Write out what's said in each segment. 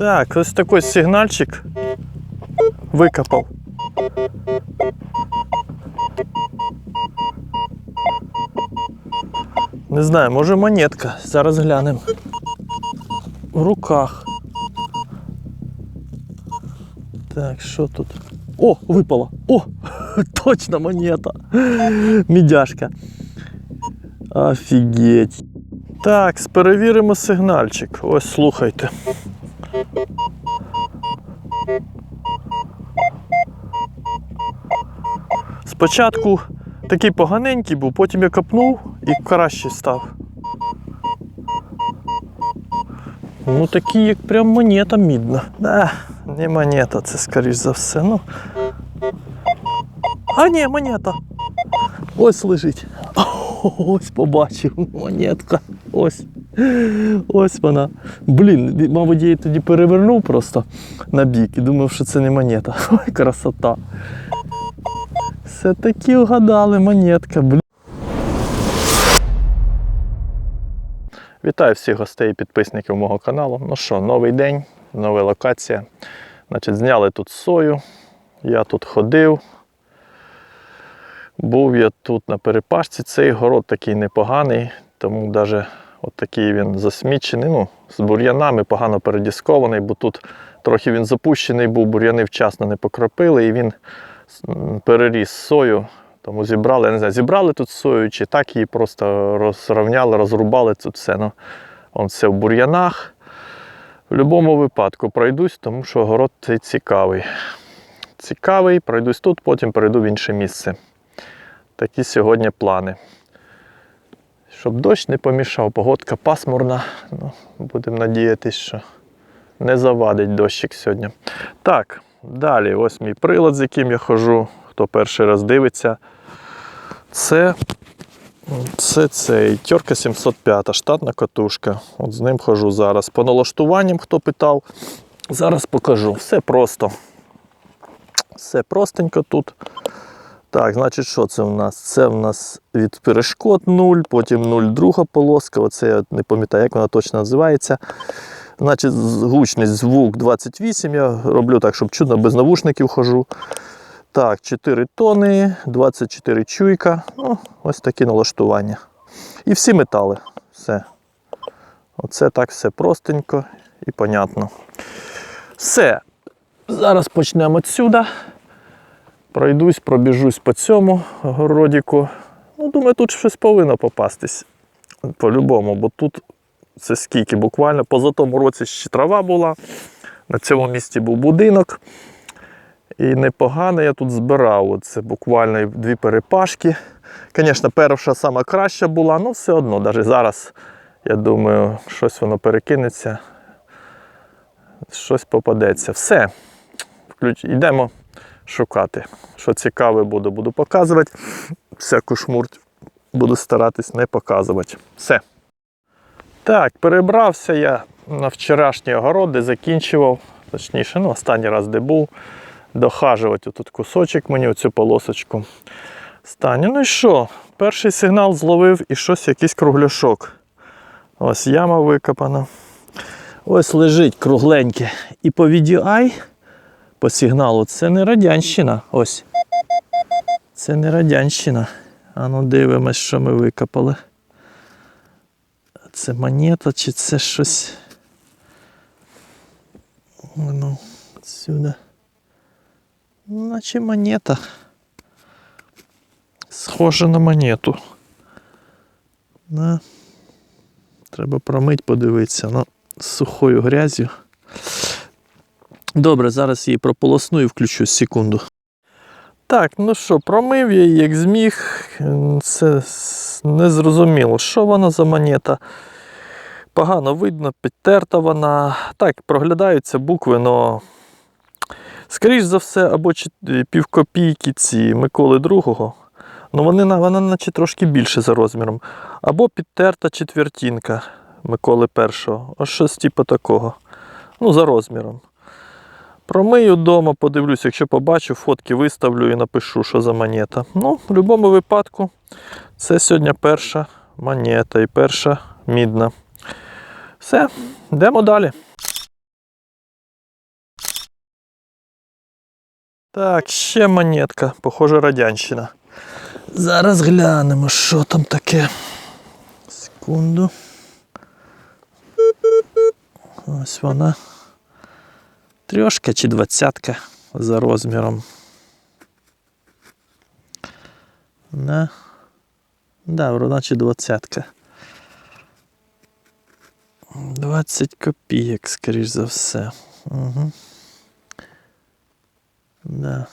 Так, ось такий сигнальчик викопав. Не знаю, може монетка. Зараз глянемо. В руках. Так, що тут? О, випала! О! Точно монета! Мідяшка. Офігеть. Так, перевіримо сигнальчик. Ось слухайте. Спочатку такий поганенький був, потім я копнув і краще став. Ну такий, як прям монета мідна. Да, не монета, це скоріш за все. Ну. А ні, монета. Ось лежить. Ось побачив монетка. Ось. Ось вона. Блін, мабуть, я її тоді перевернув просто на бік і думав, що це не монета. Ой, красота. Все-таки вгадали монетка. Блін. Вітаю всіх гостей і підписників мого каналу. Ну що, новий день, нова локація. Значить, зняли тут сою. Я тут ходив. Був я тут на перепашці. Цей город такий непоганий, тому навіть от такий він засмічений. Ну, з бур'янами погано передіскований, бо тут трохи він запущений був, бур'яни вчасно не покропили, і він переріс сою. Тому зібрали, я не знаю, зібрали тут сою, чи так її просто розрівняли, розрубали тут все. Ну, он все в бур'янах. В будь-якому випадку пройдусь, тому що город цей цікавий. Цікавий, пройдусь тут, потім перейду в інше місце. Такі сьогодні плани. Щоб дощ не помішав, погодка пасмурна. Ну, будемо надіятися, що не завадить дощик сьогодні. Так, далі, ось мій прилад, з яким я ходжу. Хто перший раз дивиться. Це, це цей Тьорка 705, штатна катушка. От з ним хожу зараз. По налаштуванням, хто питав, зараз покажу. Все просто. Все простенько тут. Так, значить, що це в нас? Це в нас від перешкод 0, потім 0 друга полоска. Оце я не пам'ятаю, як вона точно називається. Значить, гучність звук 28. Я роблю так, щоб чудно, без навушників хожу. Так, 4 тони, 24 чуйка. Ну, ось такі налаштування. І всі метали. Все. Оце так все простенько і понятно. Все. Зараз почнемо відсюди. Пройдусь, пробіжусь по цьому городіку. Ну, думаю, тут щось повинно попастись. По-любому, бо тут це скільки буквально. Поза тому році ще трава була. На цьому місці був будинок. І непогано я тут збирав. Це буквально дві перепашки. Звісно, перша сама краща була, але все одно, навіть зараз, я думаю, щось воно перекинеться, щось попадеться. Все. Йдемо шукати. Що цікаве буде, буду показувати. Всяку шмурть буду старатись не показувати. Все. Так, перебрався я на вчорашній огород, де закінчував, точніше, ну, останній раз де був, дохажувати отут кусочок мені, оцю полосочку. Станю. Ну і що? Перший сигнал зловив і щось, якийсь кругляшок. Ось яма викопана. Ось лежить кругленьке. І по VDI, по сигналу, це не радянщина. Ось. Це не радянщина. А ну дивимось, що ми викопали. Це монета чи це щось. Ну, сюди. Наче монета. Схоже на монету. На. Треба промить, подивитися. Ну, з сухою грязю. Добре, зараз її прополосну і включу секунду. Так, ну що, промив я її як зміг. Це незрозуміло, що вона за монета. Погано видно, підтерта вона. Так, проглядаються букви, але. Скоріш за все, або півкопійки ці Миколи II. Ну, вони, вона наче трошки більше за розміром. Або підтерта четвертінка Миколи І. Ось щось типу такого. Ну, за розміром. Промию вдома, подивлюсь, якщо побачу, фотки виставлю і напишу, що за монета. Ну, в будь-якому випадку, це сьогодні перша монета і перша мідна. Все, йдемо далі. Так, ще монетка, похоже, радянщина. Зараз глянемо, що там таке. Секунду. Ось вона. Трьошка чи двадцятка за розміром. Да. Да, наче двадцятка. 20 копійок, скоріш за все. Угу. Да.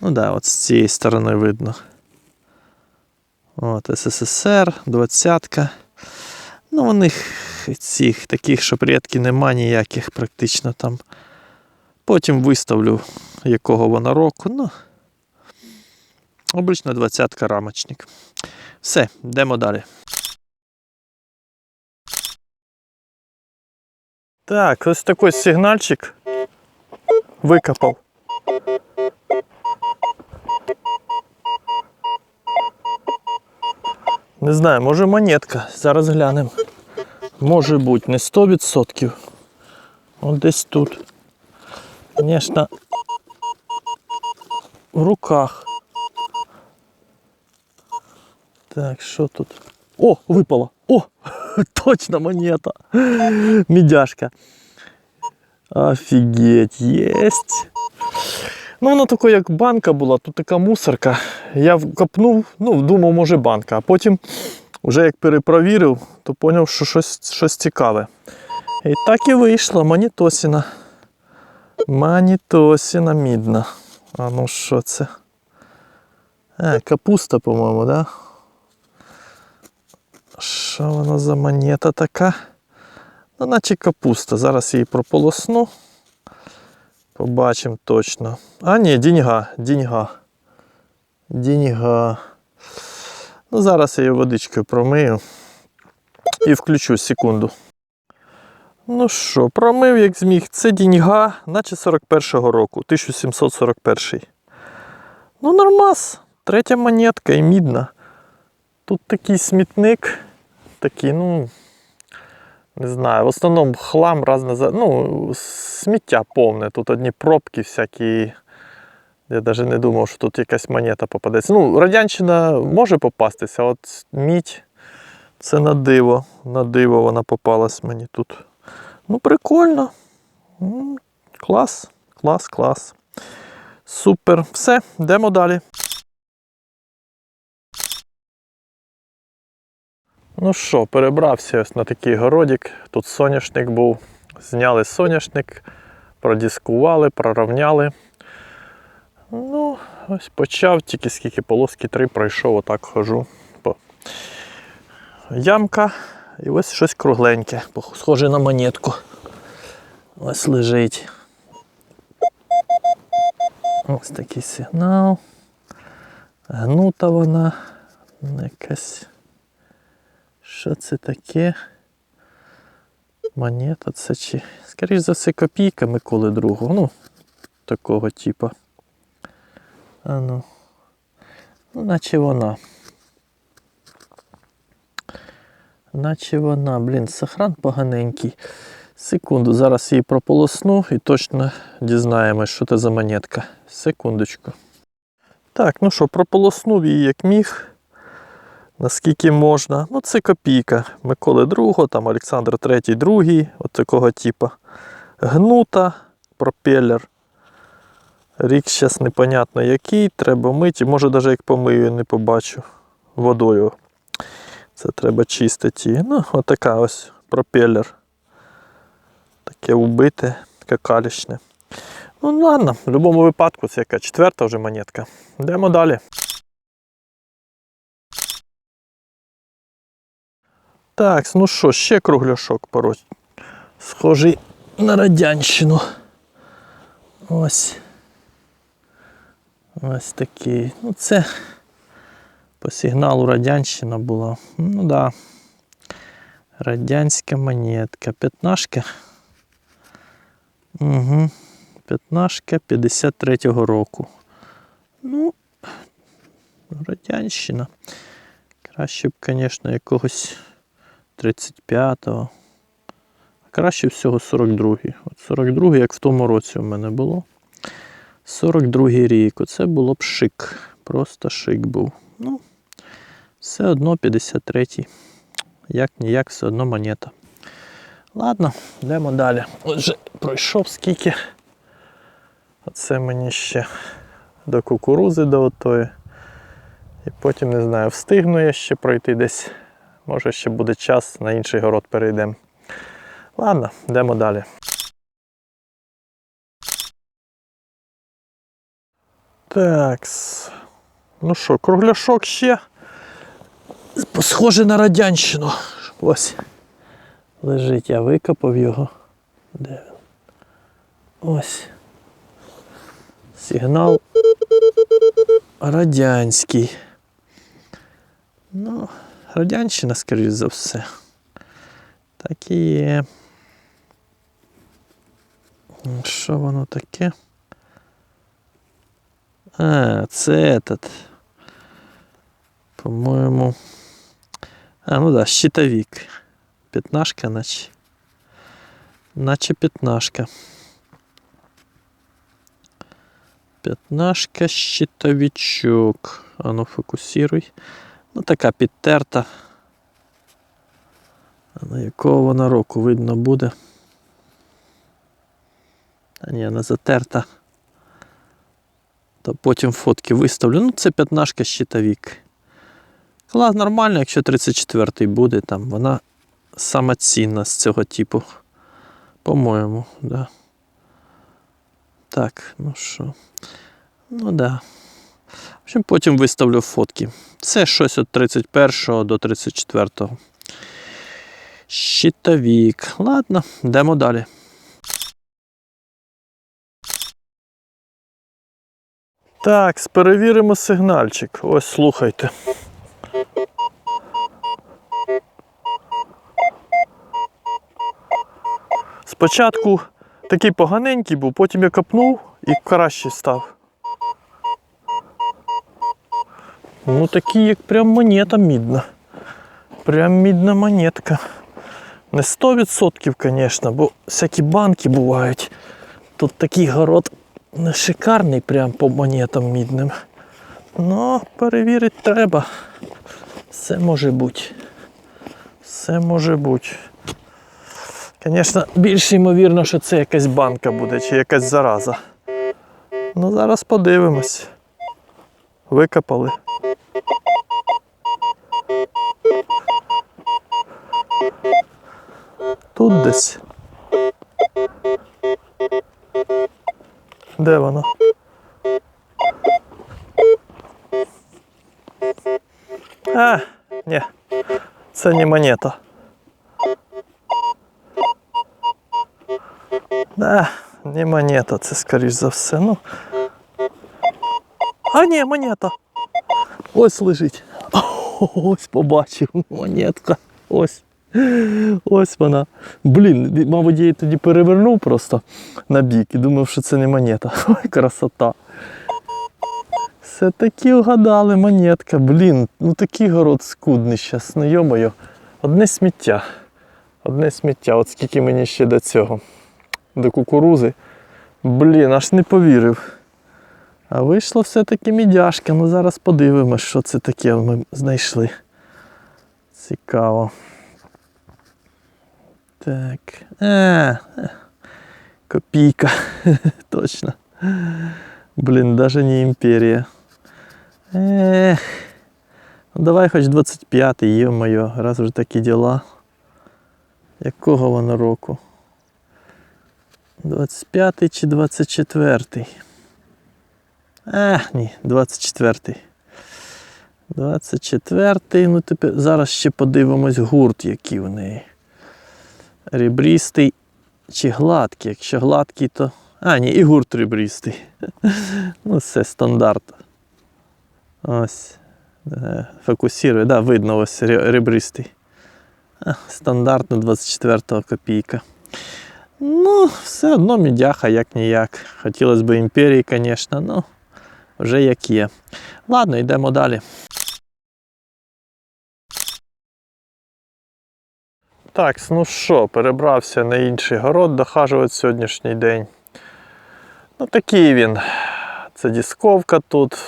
Ну да, от з цієї сторони видно. От СССР, двадцятка. Ну, у них цих таких, що предки нема ніяких практично там. Потім виставлю, якого вона року. Ну, обична двадцятка рамочник. Все, йдемо далі. Так, ось такий сигнальчик викопав. Не знаю, може монетка. Зараз глянемо. Може бути, не 100%. От десь тут. Звісно, в руках. Так, що тут? О, випало! О! Точно монета! Медяшка. Офігеть, єсть. Ну, воно таке, як банка була, тут така мусорка. Я копнув, ну, думав, може банка, а потім, вже як перепровірив, то зрозумів, що щось, щось цікаве. І так і вийшло, манітосіна. Манітосіна мідна. А ну що це? Е, капуста, по-моєму, да? Що вона за монета така? Ну, наче капуста. Зараз її прополосну. Побачимо точно. А, ні, діньга, діньга. Діньга. Ну, зараз я її водичкою промию і включу секунду. Ну що, промив як зміг. Це діньга, наче 41-го року, 1741. Ну, нормас. Третя монетка і мідна. Тут такий смітник, такий, ну, не знаю, в основному хлам раз на за- ну, сміття повне. Тут одні пробки всякі. Я навіть не думав, що тут якась монета попадеться. Ну, радянщина може попастися, а от мідь це на диво. На диво вона попалась мені тут. Ну, прикольно. Клас, клас, клас. Супер. Все, йдемо далі. Ну що, перебрався ось на такий городик. Тут соняшник був. Зняли соняшник, продіскували, прорівняли. Ну, ось почав, тільки скільки полоски три пройшов, отак хожу. По... Ямка і ось щось кругленьке, схоже на монетку. Ось лежить. Ось такий сигнал. Гнута вона. Якась. Що це таке? Монета це чи. Скоріше за все, копійка Миколи другого. Ну, такого типу. А ну. Ну, наче вона. Наче вона, блін, сохран поганенький. Секунду, зараз її прополосну і точно дізнаємось, що це за монетка. Секундочку. Так, ну що, прополоснув її як міг. Наскільки можна. Ну, це копійка. Миколи II, там Олександр III, другий, от такого типу. Гнута, пропелер. Рік зараз непонятно який, треба мити. Може навіть як помию, не побачу водою. Це треба чистити. Ну, отака ось пропелер. Таке убите, таке калічне. Ну ладно, в будь-якому випадку це яка четверта вже монетка. Йдемо далі. Так, ну що, ще кругляшок порой. Схожий на радянщину. Ось. Ось такий. Ну це по сигналу радянщина була. Ну да. Радянська монетка. П'ятнашка. Угу. П'ятнашка 53-го року. Ну, радянщина. Краще б, звісно, якогось 35-го. краще всього 42-й. От 42-й, як в тому році у мене було. 42-й рік. Оце було б шик. Просто шик був. Ну, все одно 53-й. Як ніяк, все одно монета. Ладно, йдемо далі. Отже, пройшов скільки. Оце мені ще до кукурузи до отої. І потім, не знаю, встигну я ще пройти десь. Може ще буде час, на інший город перейдемо. Ладно, йдемо далі. Такс. Ну що, кругляшок ще. Схоже на радянщину. Ось. Лежить, я викопав його. Де він? Ось. Сигнал радянський. Ну, радянщина, скоріш за все. Так і є. Що воно таке? А, це этот. По-моєму. А, ну да, щитовик. Пятнашка, наче. Наче пятнашка. Пятнашка, щитовичок. А ну фокусируй. Ну така підтерта. А на якого вона року видно буде. А ні, вона затерта. То потім фотки виставлю. Ну, це п'ятнашка щитовик. Клас нормально, якщо 34-й буде, там вона сама цінна з цього типу. По-моєму, да. Так, ну що. Ну да. В общем, потім виставлю фотки. Це щось від 31 до 34. Щитовик. Ладно, йдемо далі. Так, перевіримо сигнальчик. Ось слухайте. Спочатку такий поганенький був, потім я копнув і кращий став. Ну такий, як прям монета мідна. Прям мідна монетка. Не 100%, звісно, бо всякі банки бувають. Тут такий город не шикарний прям по монетам мідним. Ну, перевірити треба. Все може бути. Все може бути. Звісно, більш ймовірно, що це якась банка буде чи якась зараза. Ну, зараз подивимось. Викопали. Тут десь. Де воно? А, ні, це не монета. Да, не монета, це скоріш за все. Ну. А, ні, монета. Ось лежить. Ось побачив монетка. Ось. Ось вона. Блін, мабуть, я її тоді перевернув просто на бік і думав, що це не монета. Ой, красота. Все таки вгадали монетка. Блін, ну такий город скудний щас, ну йомою. Одне сміття. Одне сміття. От скільки мені ще до цього. До кукурузи. Блін, аж не повірив. А вийшло все-таки мідяшка. Ну зараз подивимось, що це таке ми знайшли. Цікаво. Так. А, копійка. Точно. Блін, даже не імперія. Ех. Ну давай хоч 25-й, є-моє, раз вже такі діла. Якого воно року? 25-й чи 24-й? А, ні, 24-й. 24-й, ну тепер зараз ще подивимось гурт, який в неї. Ребристий чи гладкий. Якщо гладкий, то. А, ні, і гурт ребристий. Ну, це стандарт. Ось. Е, Фокусирує, да, видно ось ре- ребристий. А, Стандартно 24 копійка. Ну, все одно мідяха, як ніяк. Хотілося б імперії, звісно, ну вже як є. Ладно, йдемо далі. Так, ну що, перебрався на інший город дохажувати сьогоднішній день. Ну, такий він. Це дісковка тут.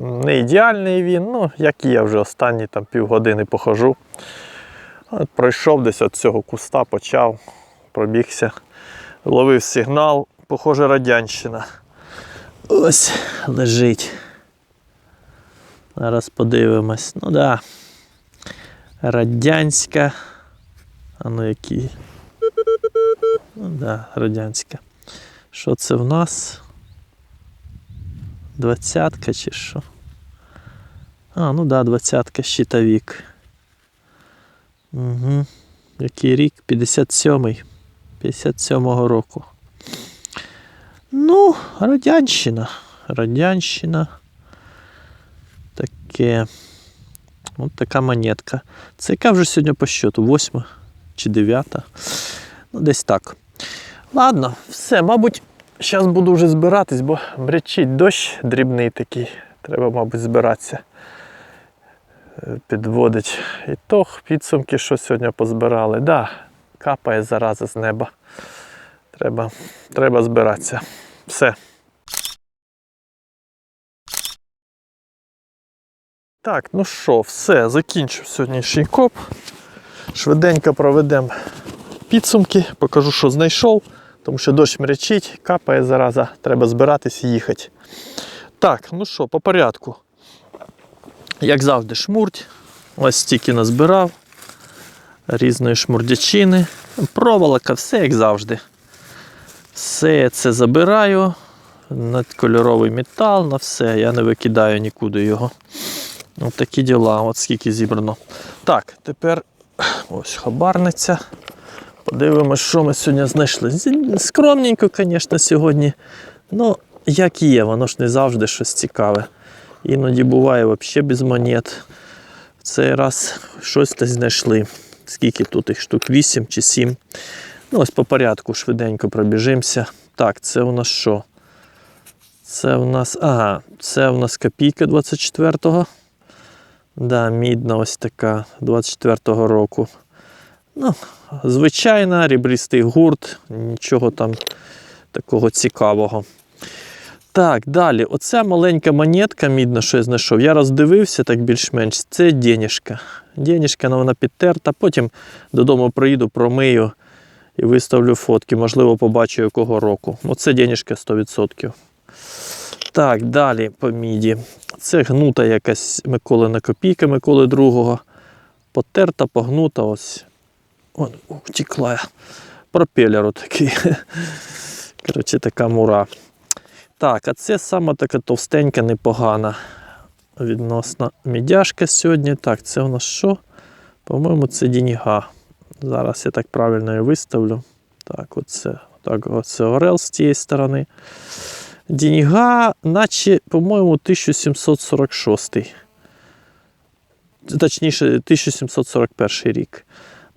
Не ідеальний він, ну, як і я вже останні там півгодини похожу. От пройшов десь від цього куста, почав, пробігся, ловив сигнал, похоже, радянщина. Ось лежить. Зараз подивимось. Ну да. Радянська. А ну які. Ну да, радянська. Що це в нас? Двадцятка чи що? А, ну да, двадцятка, щитовик. Угу. Який рік? 57-й. 57-го року. Ну, радянщина. Радянщина. Таке. От така монетка. Це яка вже сьогодні по щоту? Восьма чи дев'ята? Ну, десь так. Ладно, все, мабуть, зараз буду вже збиратись, бо бречить дощ дрібний такий. Треба, мабуть, збиратися. Е, Підводить ітог, підсумки, що сьогодні позбирали. Да, капає зараза з неба. Треба, треба збиратися. Все. Так, ну що, все, закінчив сьогоднішній коп. Швиденько проведемо підсумки, покажу, що знайшов, тому що дощ мрячить, капає зараза, треба збиратись і їхати. Так, ну що, по порядку. Як завжди, шмурть. Ось стільки назбирав. Різної шмурдячини. Проволока, все як завжди. Все це забираю. Надкольоровий метал, на все. Я не викидаю нікуди його. Ось такі діла, от скільки зібрано. Так, тепер ось хабарниця. Подивимось, що ми сьогодні знайшли. Скромненько, звісно, сьогодні. Ну, як є, воно ж не завжди щось цікаве. Іноді буває взагалі без монет. В цей раз щось знайшли. Скільки тут їх штук? 8 чи 7. Ну, ось по порядку швиденько пробіжимося. Так, це у нас що? Це у нас. Ага, це у нас копійка 24-го. Да, мідна ось така 24-го року. Ну, звичайна, рібристий гурт, нічого там такого цікавого. Так, далі. Оця маленька монетка мідна, що я знайшов. Я роздивився так більш-менш. Це денежка. Денежка, ну, вона підтерта. Потім додому приїду, промию і виставлю фотки. Можливо, побачу якого року. Оце денежка 100%. Так, далі по міді. Це гнута якась Миколина копійка Миколи II. Потерта, погнута ось. О, втекла. Пропелер такий. Коротше, така мура. Так, а це сама така товстенька, непогана. Відносно мідяшка сьогодні. Так, це у нас що? По-моєму, це діньга. Зараз я так правильно її виставлю. Так, оце, так, оце орел з цієї сторони. Діньга, наче, по-моєму, 1746. Точніше, 1741 рік.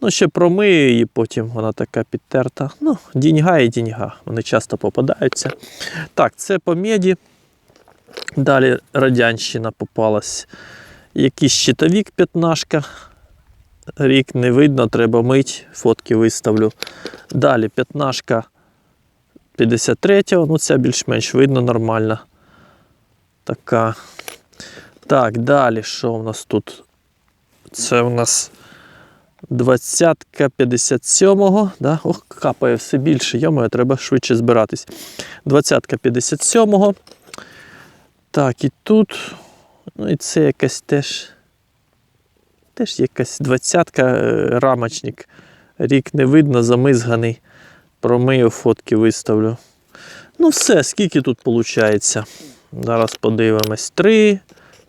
Ну, ще промию її, потім вона така підтерта. Ну, діньга і діньга. Вони часто попадаються. Так, це по меді. Далі радянщина попалась. Якийсь щитовик п'ятнашка. Рік не видно, треба мить, фотки виставлю. Далі п'ятнашка 53-го, ну ця більш-менш видно нормально. Така. Так, далі що у нас тут? Це у нас 20-ка 57-го. Да? Ох, капає все більше. Йомаю, треба швидше збиратись. 20-ка 57-го. Так, і тут. Ну і це якась теж. Теж якась 20-ка е, рамочник. Рік не видно, замизганий. Промию фотки виставлю. Ну, все, скільки тут виходить? Зараз подивимось. 3,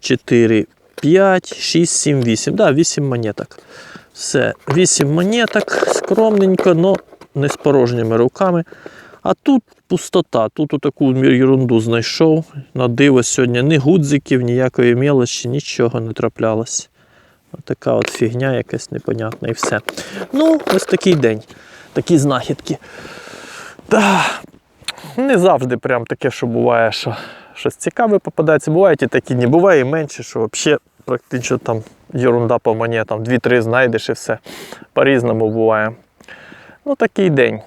4, 5, 6, 7, 8. Да, 8 монеток. Все, 8 монеток, скромненько, но не з порожніми руками. А тут пустота. Тут таку ерунду знайшов. На диво сьогодні ні гудзиків, ніякої мелочі, нічого не траплялось. Така от фігня якась непонятна і все. Ну, ось такий день, такі знахідки. Та, не завжди прям таке, що буває, що щось цікаве попадається. Бувають і такі, не буває і менше, що взагалі практично там ерунда по монетам. Дві-три знайдеш і все. По-різному буває. Ну, такий день.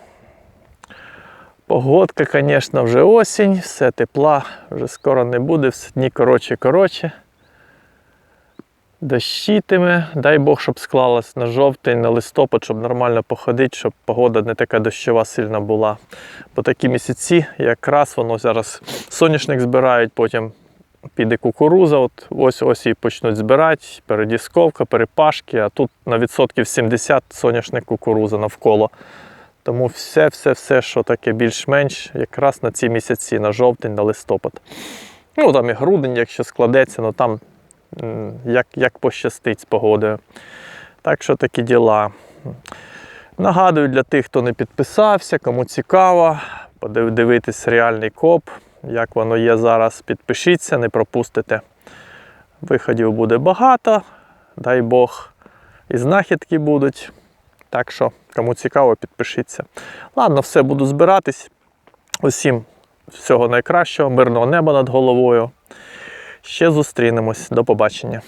Погодка, звісно, вже осінь, все тепла, вже скоро не буде, все дні коротше, коротше. Дощитиме, дай Бог, щоб склалось на жовтень, на листопад, щоб нормально походити, щоб погода не така дощова сильна була. Бо такі місяці, якраз воно зараз соняшник збирають, потім піде кукуруза, от ось ось і почнуть збирати, передісковка, перепашки, а тут на відсотків 70 соняшник кукуруза навколо. Тому все, все, все, що таке більш-менш, якраз на ці місяці, на жовтень, на листопад. Ну, там і грудень, якщо складеться, ну там як, як пощастить з погодою. Так що такі діла. Нагадую для тих, хто не підписався, кому цікаво, подивитись реальний коп, як воно є зараз. Підпишіться, не пропустите. Виходів буде багато, дай Бог, і знахідки будуть. Так що, кому цікаво, підпишіться. Ладно, все, буду збиратись. Усім всього найкращого, мирного неба над головою. Ще зустрінемось. До побачення.